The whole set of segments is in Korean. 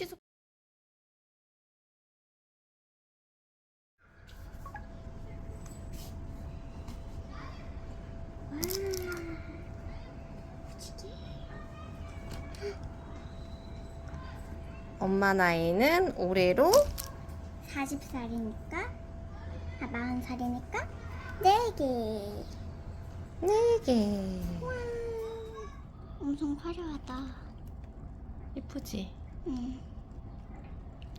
취소. 아. 엄마 나이는 올해로 40살이니까? 아 40살이니까? 4개. 4개. 우와, 엄청 화려하다. 예쁘지? 응.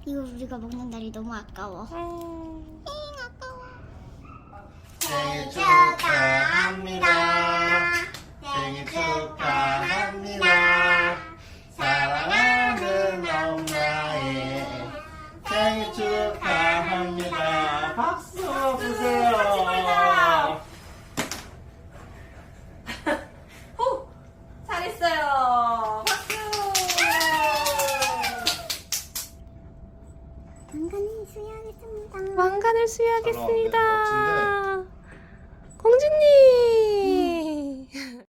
이거 우리가 먹는 날이 너무 아까워 음. 잉 아까워 생일 축하합니다. 생일 축하합니다. 사랑하는 엄마의 생일 축하합니다. 박수 주세요. 호! 잘했어요. 박수! 당근이 수여하겠습니다 왕관을 잘 수여하겠습니다. 공주님!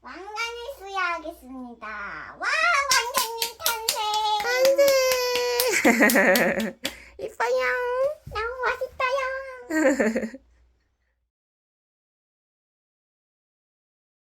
왕관을 수여하겠습니다 와 왕자님 탄생 안돼! 이뻐요. 너무 멋있어요